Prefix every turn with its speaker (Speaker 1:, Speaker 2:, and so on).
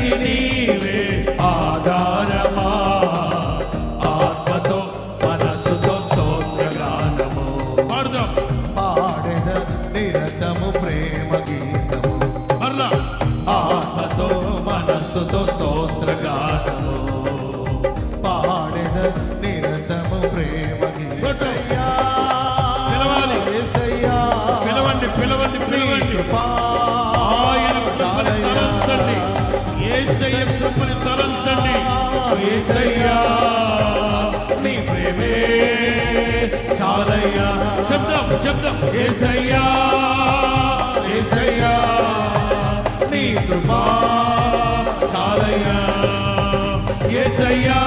Speaker 1: అందరికి నీవే ఆధారమా? ఆత్మతో మనసుతో స్తోత్రగానము. పాడెద. నిరతము ప్రేమ గీతము. ఆత్మతో మనసుతో స్తోత్రగానము. పాడెద నిరతము ప్రేమ గీతయ్యా పిలవండి పిలవండి పిలవండి.
Speaker 2: ఏసయ్య కృపని తలంచండి.
Speaker 1: ఏసయ్యా నీ ప్రేమే చాలయ్యా. శబ్దం
Speaker 2: శబ్దం
Speaker 1: ఏసయ్యా ఏసయ్యా నీ కృపా చాలయ్యా. ఏసయ్యా